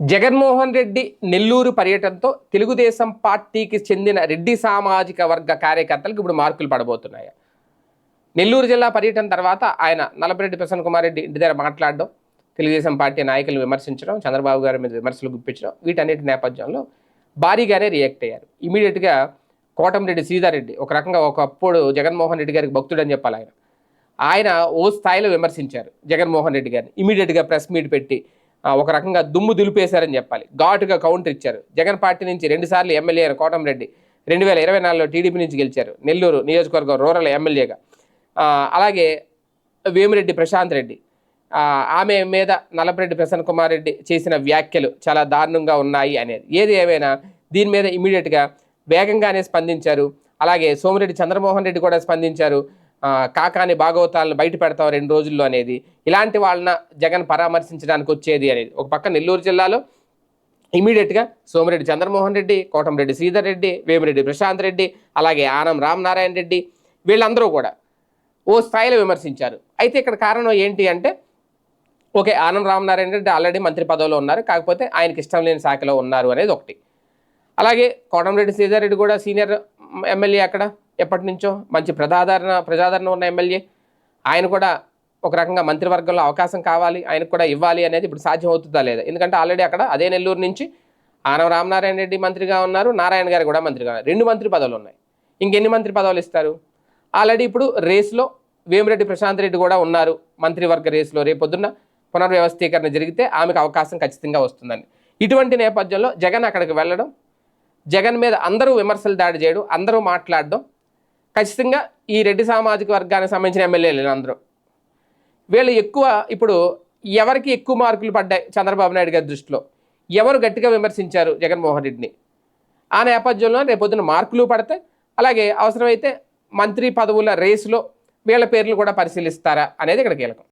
జగన్మోహన్ రెడ్డి నెల్లూరు పర్యటనతో తెలుగుదేశం పార్టీకి చెందిన రెడ్డి సామాజిక వర్గ కార్యకర్తలకు ఇప్పుడు మార్కులు పడబోతున్నాయి. నెల్లూరు జిల్లా పర్యటన తర్వాత ఆయన నలపరెడ్డి ప్రసన్న కుమార్ రెడ్డి ఇంటి దగ్గర మాట్లాడడం తెలుగుదేశం పార్టీ నాయకులను విమర్శించడం చంద్రబాబు గారి మీద విమర్శలు గుప్పించడం వీటన్నిటి నేపథ్యంలో భారీగానే రియాక్ట్ అయ్యారు. ఇమీడియట్గా కోటంరెడ్డి శ్రీధారెడ్డి ఒక రకంగా ఒకప్పుడు జగన్మోహన్ రెడ్డి గారికి భక్తుడని చెప్పాలి ఆయన. ఆయన ఓ స్థాయిలో విమర్శించారు జగన్మోహన్ రెడ్డి గారిని. ఇమీడియట్గా ప్రెస్ మీట్ పెట్టి ఒక రకంగా దుమ్ము దులిపేశారని చెప్పాలి. ఘాటుగా కౌంటర్ ఇచ్చారు. జగన్ పార్టీ నుంచి రెండుసార్లు ఎమ్మెల్యే అయిన కోటంరెడ్డి రెండు వేల ఇరవై నాలుగులో టీడీపీ నుంచి గెలిచారు. నెల్లూరు నియోజకవర్గం రూరల్ ఎమ్మెల్యేగా. అలాగే వేమిరెడ్డి ప్రశాంత్ రెడ్డి. ఆమె మీద నల్లపరెడ్డి ప్రసన్న కుమార్ రెడ్డి చేసిన వ్యాఖ్యలు చాలా దారుణంగా ఉన్నాయి అనేది. ఏది ఏమైనా దీని మీద ఇమీడియట్గా వేగంగానే స్పందించారు. అలాగే సోమిరెడ్డి చంద్రమోహన్ రెడ్డి కూడా స్పందించారు. కాకాని భాగవతాలను బయట పెడతాం రెండు రోజుల్లో అనేది ఇలాంటి వాళ్ళన జగన్ పరామర్శించడానికి వచ్చేది అనేది. ఒక పక్క నెల్లూరు జిల్లాలో ఇమీడియట్గా సోమిరెడ్డి చంద్రమోహన్ రెడ్డి కోటంరెడ్డి శ్రీధర్ రెడ్డి వేమిరెడ్డి ప్రశాంత్ రెడ్డి అలాగే ఆనం రామనారాయణ రెడ్డి వీళ్ళందరూ కూడా ఓ స్థాయిలో విమర్శించారు. అయితే ఇక్కడ కారణం ఏంటి అంటే ఓకే ఆనం రామనారాయణ రెడ్డి ఆల్రెడీ మంత్రి పదవిలో ఉన్నారు కాకపోతే ఆయనకి ఇష్టం లేని శాఖలో ఉన్నారు అనేది ఒకటి. అలాగే కోటంరెడ్డి శ్రీధర్ రెడ్డి కూడా సీనియర్ ఎమ్మెల్యే అక్కడ. ఎప్పటి నుంచో మంచి ప్రజాదరణ ప్రజాదరణ ఉన్న ఎమ్మెల్యే. ఆయన కూడా ఒక రకంగా మంత్రివర్గంలో అవకాశం కావాలి ఆయనకు కూడా ఇవ్వాలి అనేది ఇప్పుడు సాధ్యం అవుతుందా లేదా? ఎందుకంటే ఆల్రెడీ అక్కడ అదే నెల్లూరు నుంచి ఆనవ రామనారాయణ రెడ్డి మంత్రిగా ఉన్నారు నారాయణ గారు కూడా మంత్రిగా ఉన్నారు. రెండు మంత్రి పదవులు ఉన్నాయి. ఇంకెన్ని మంత్రి పదవులు ఇస్తారు? ఆల్రెడీ ఇప్పుడు రేస్లో వేమిరెడ్డి ప్రశాంత్ రెడ్డి కూడా ఉన్నారు మంత్రివర్గ రేసులో. రేపొద్దున్న పునర్వ్యవస్థీకరణ జరిగితే ఆమెకు అవకాశం ఖచ్చితంగా వస్తుందని ఇటువంటి నేపథ్యంలో జగన్ అక్కడికి వెళ్ళడం జగన్ మీద అందరూ విమర్శలు దాడి చేయడం అందరూ మాట్లాడడం ఖచ్చితంగా ఈ రెడ్డి సామాజిక వర్గానికి సంబంధించిన ఎమ్మెల్యేలు అందరూ. వీళ్ళు ఎక్కువ ఇప్పుడు ఎవరికి ఎక్కువ మార్కులు పడ్డాయి చంద్రబాబు నాయుడు గారి దృష్టిలో? ఎవరు గట్టిగా విమర్శించారు జగన్మోహన్ రెడ్డిని? ఆ నేపథ్యంలో రేపొద్దున మార్కులు పడతాయి. అలాగే అవసరమైతే మంత్రి పదవుల రేసులో వీళ్ళ పేర్లు కూడా పరిశీలిస్తారా అనేది ఇక్కడ కీలకం.